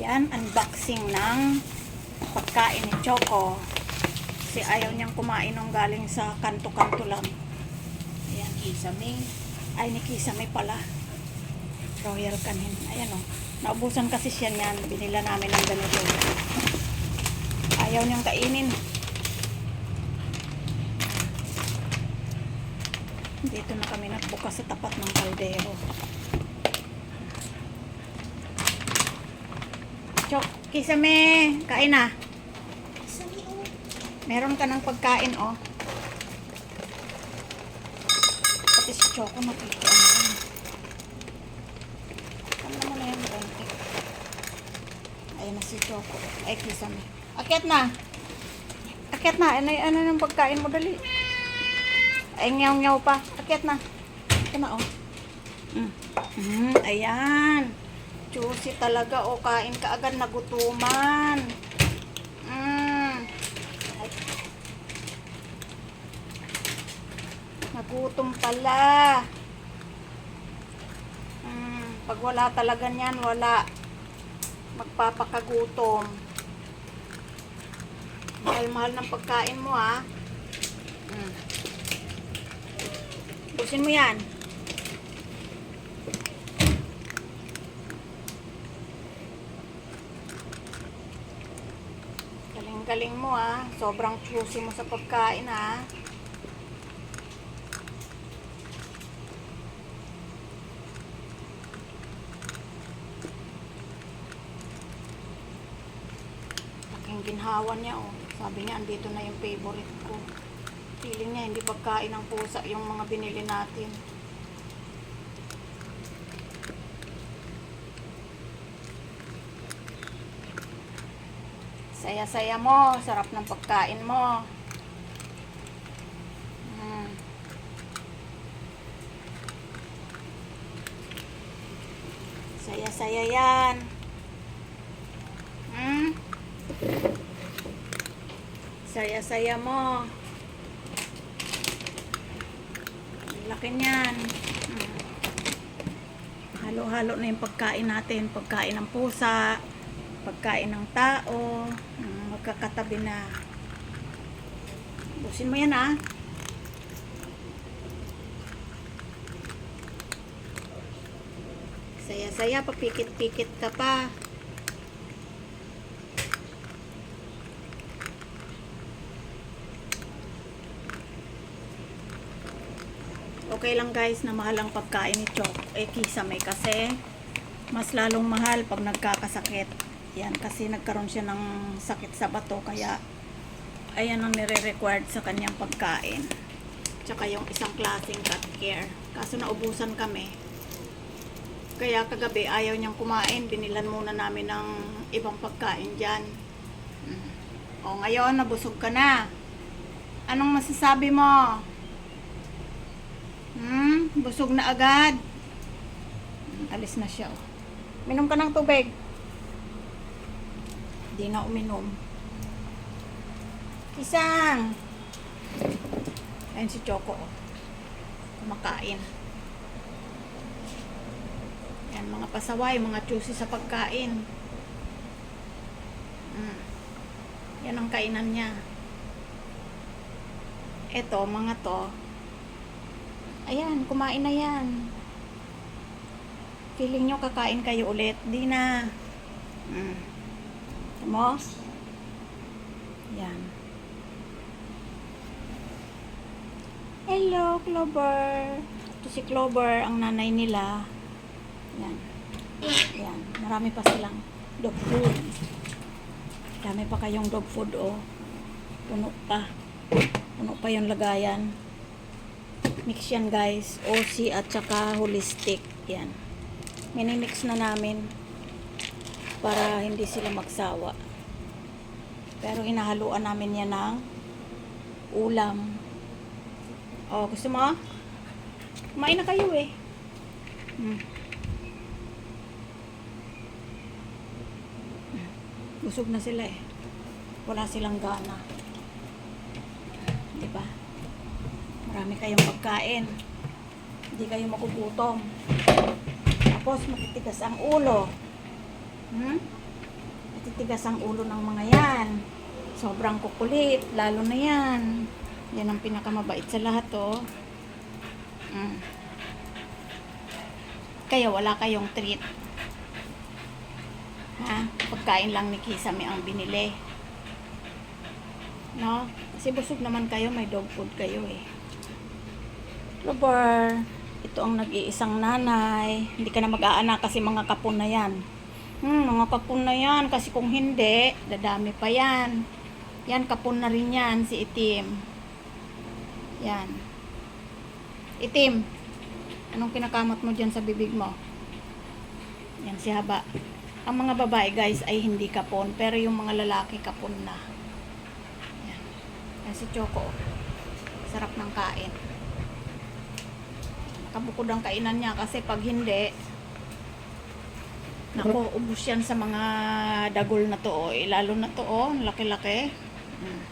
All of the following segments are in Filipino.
Ayan, unboxing ng pagkain ni Choco. Kasi ayaw niyang kumain nung galing sa kanto-kanto lang. Ayan, kisame. Ay, ni kisame pala. Royal Canin. Ayan o. Naubusan kasi siya niyan. Binila namin ng ganito. Ayaw niyang kainin. Dito na kami nagbukas sa tapat ng kaldero. Chok, kisame. Kain na. Meron ka ng pagkain, oh. Pati si Choco nakita. Ano mo na yan, konti. Ayan na si Choco. Ay, kisame. Akyat na. Akyat na. Ano, ano ng pagkain mo, dali. Ay, nyaw-nyaw pa. Akyat na. Ito na, oh. Mm. Mm, ayan. Juicy talaga, oh. Kain ka agad nagutuman. Mm. Nagutom pala. Mm, pag wala talaga niyan, wala. Magpapakagutom. Mahal-mahal ng pagkain mo, ha. Mm. Busin mo yan. Galing-galing mo, ha. Sobrang juicy mo sa pagkain, ha. Laking ginhawa niya, oh. Sabi niya, andito na yung favorite ko. Feeling niya, hindi pagkain ng pusa yung mga binili natin. Saya-saya mo, sarap ng pagkain mo. Mm. Saya-saya yan. Hmm? Saya-saya mo. Laki niyan. Hmm. Halo-halo na yung pagkain natin. Pagkain ng pusa, pagkain ng tao, magkakatabi na. Busin mo yan ah. Saya-saya, papikit-pikit ka pa. okay lang guys na mahal ang pagkain ni Chok eh kisame kasi mas lalong mahal pag nagkakasakit yan kasi nagkaroon siya ng sakit sa bato kaya ayan ang nire-required sa kanyang pagkain tsaka yung isang klaseng cut care kaso naubusan kami kaya kagabi ayaw niyang kumain binilan muna namin ng ibang pagkain dyan Mm. o ngayon nabusog ka na anong masasabi mo Hmm, busog na agad. Alis na siya. oh. Minom ka ng tubig. Hindi na uminom. Isang. Ayun si Choco. oh. Kumakain. Yan, mga pasaway, mga juicy sa pagkain. Mm. Yan ang kainan niya. Ito, mga to, Ayan, kumain na yan. Feeling nyo kakain kayo ulit. Di na. Mm. Mo? Yan. Hello, Clover. Ito si Clover, ang nanay nila. Yan. Yan. Marami pa silang dog food. Dami pa kayong dog food, oh. Puno pa. Puno pa yung lagayan. Mix yan guys. OC at saka holistic. Yan. Minimix na namin para hindi sila magsawa. Pero hinahaluan namin yan ng ulam. Oh, gusto mo? Kumain na kayo eh. Hmm. Busog na sila eh. Wala silang gana. Di ba? Marami kayong pagkain. Hindi kayo makugutom. Tapos matitigas ang ulo. Hmm? matitigas ang ulo ng mga yan. Sobrang kukulit, lalo na yan. Yan ang pinakamabait sa lahat, oh. Mm. Kaya wala kayong treat. Ha? Pagkain lang ni Kisame ang binili. No? Kasi busog naman kayo, may dog food kayo eh. Lover, ito ang nag-iisang nanay. Hindi ka na mag-aanak kasi mga kapon na yan. Hmm, mga kapon na yan. Kasi kung hindi, dadami pa yan. Yan, kapon na rin yan, si Itim. Yan. Itim, anong kinakamat mo dyan sa bibig mo? Yan, si Haba. Ang mga babae, guys, ay hindi kapon. Pero yung mga lalaki, kapon na. Yan. Yan si Choco. Sarap ng kain. Nakabukod ang kainan niya kasi pag hindi, Nako, ubus yan sa mga dagol na to, oh. Eh, lalo na to, oh. Laki-laki. Mm.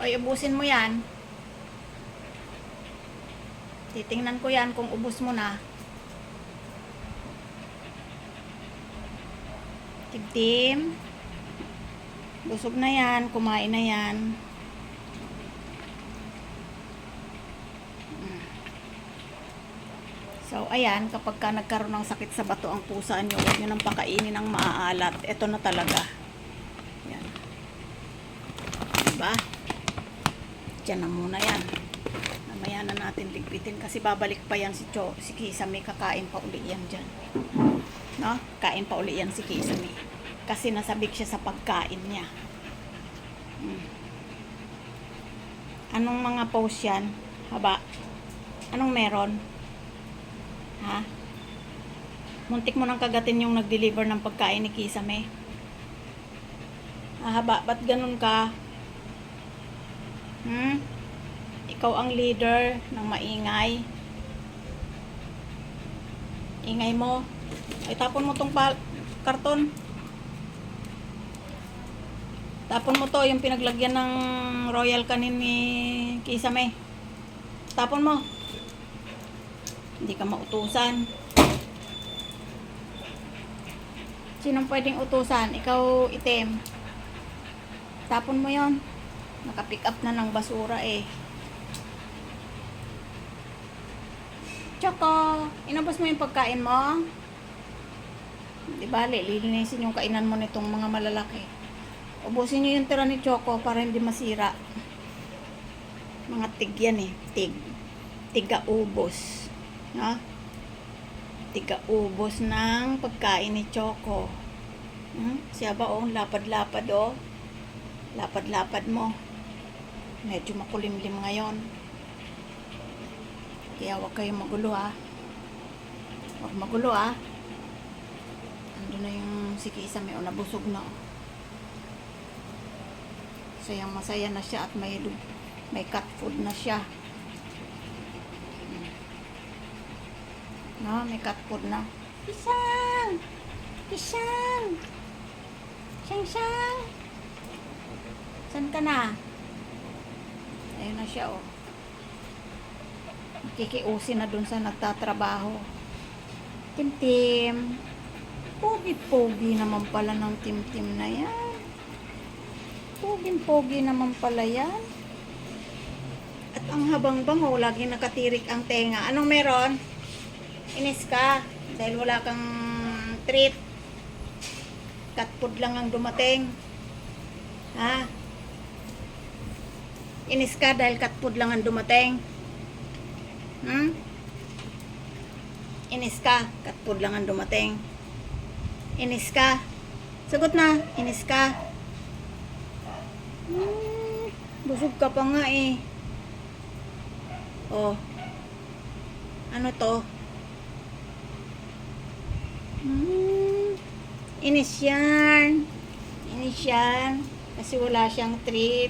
Oy, ubusin mo yan. Titingnan ko yan kung ubus mo na. Tigtim. Busog na yan, kumain na yan. So, ayan, kapag ka nagkaroon ng sakit sa bato ang pusa nyo, huwag nyo nang pakainin ng maaalat. Ito na talaga. Yan. Diba? Diyan na muna yan. Mamaya na natin ligpitin kasi babalik pa yan si Cho, si Kisame, kakain pa uli yan dyan. No? Kain pa uli yan si Kisame. Kasi nasabik siya sa pagkain niya. Hmm. Anong mga post yan? Haba? Anong meron? Muntik mo nang kagatin yung nag-deliver ng pagkain ni Kisame. Ah, haba, ba't ganun ka? Hmm? Ikaw ang leader ng maingay. Ingay mo. Ay, tapon mo tong karton. Tapon mo to, yung pinaglagyan ng royal kanin ni Kisame. Tapon mo. Hindi ka mautusan. Sinong pwedeng utusan? Ikaw, itim. Tapon mo yon. Nakapick up na ng basura eh. Choco, inabos mo yung pagkain mo? Di bale, lilinisin yung kainan mo nitong mga malalaki. Ubusin nyo yung tira ni Choco para hindi masira. Mga tig yan eh. Tig. Tiga ubos. No? Tiga ubos ng pagkain ni Choco. Hmm? Siya ba oh, lapad-lapad oh. Lapad-lapad mo. Medyo makulimlim ngayon. Kaya huwag kayong magulo ha. Huwag magulo ha. Ando na yung si Kisa may nabusog na. oh. Sayang masaya na siya at may may cat food na siya. No, may cat food na. Isang! Isang! Siyang siyang! San ka na? Ayun na siya, oh. Nakikiusi na dun sa nagtatrabaho. Tim-tim. Pogi-pogi naman pala ng tim-tim na yan. Pogi-pogi naman pala yan. At ang habang bango, lagi nakatirik ang tenga. Anong meron? Inis ka. Dahil wala kang treat. Cat food lang ang dumating. Ha? Inis ka dahil cat food lang ang dumating. Hmm? Inis ka, cat food lang ang dumating. Inis ka. Sagot na, inis ka. Hmm, busog ka pa nga eh. Oh. Ano to? Hmm, inis yan. Inis yan. Kasi wala siyang treat.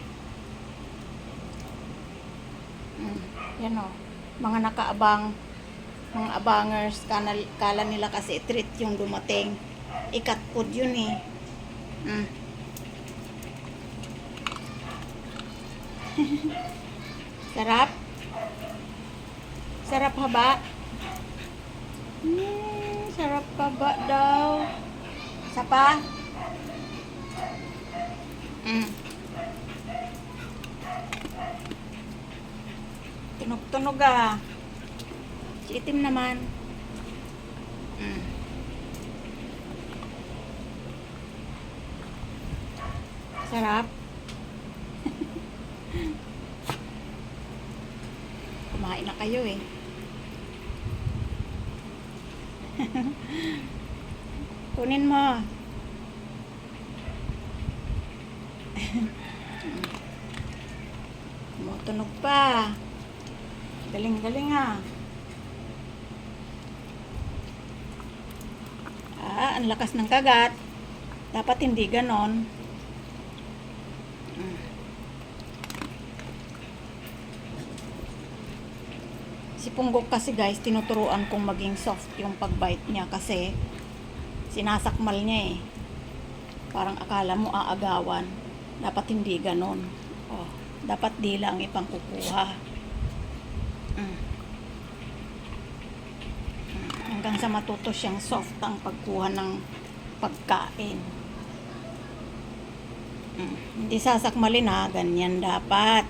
Hmm, yan o. Mga nakaabang, mga abangers, kala, kala nila kasi treat yung dumating. Ikat food yun eh. Hmm. Sarap? Sarap haba? Hmm, sarap haba daw. Isa pa? Mm. Tunog-tunog ah. Itim naman. Mm. Sarap. Kumain na kayo eh. Kunin mo. Tumutunog pa. Galing-galing ah. Ah, ang lakas ng kagat. Dapat hindi ganon. Si Punggok kasi guys, tinuturuan kong maging soft yung pagbite niya kasi sinasakmal niya eh. Parang akala mo aagawan. Dapat hindi ganon. Oh, dapat dila ang ipang kukuha. Mm. Mm, Hanggang sa matuto siyang soft ang pagkuha ng pagkain. Mm. Hindi sasakmalin ha, ganyan dapat.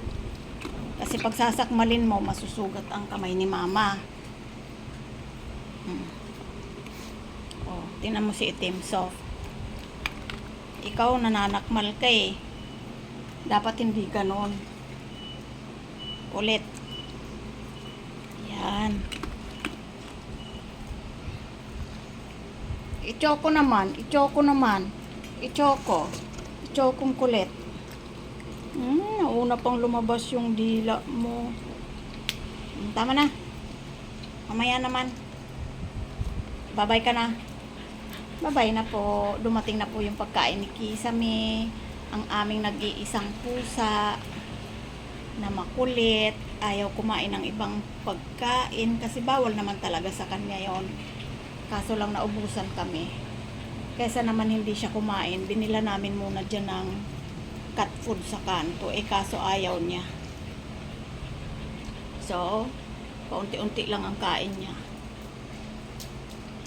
Kasi pag sasakmalin mo, masusugat ang kamay ni mama. Mm. Oh, tingnan mo si itim, soft. Ikaw nananakmal ka eh. Dapat hindi ganon. Ulit. Yan. Ichoko naman, ichoko naman. Ichoko. Ichokong kulit. Hmm, una pang lumabas yung dila mo. Hmm, Tama na. Mamaya naman. Babay ka na. Babay na po. Dumating na po yung pagkain ni Kisame. Ang aming nag-iisang pusa na makulit. Ayaw kumain ng ibang pagkain kasi bawal naman talaga sa kanya yon. Kaso lang naubusan kami. Kesa naman hindi siya kumain, binila namin muna dyan ng cat food sa kanto. Eh kaso ayaw niya. So, paunti-unti lang ang kain niya.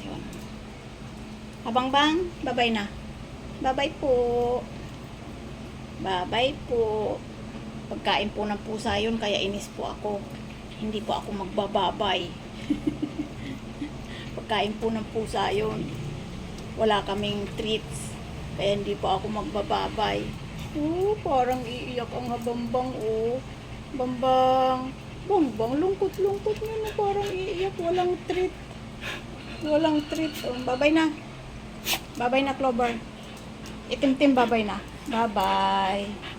Yun. Habang bang, babay na. Babay po. Babay po. Pagkain po ng pusa yun, kaya inis po ako. Hindi po ako magbababay. Pagkain po ng pusa yun. Wala kaming treats. Kaya hindi po ako magbababay. Oh, parang iiyak ang habambang, oh. Bambang. Bambang, lungkot-lungkot na parang iiyak. Walang treat. Walang treat. Oh, babay na. Babay na, Clover. Itim-tim, babay na. Bye-bye.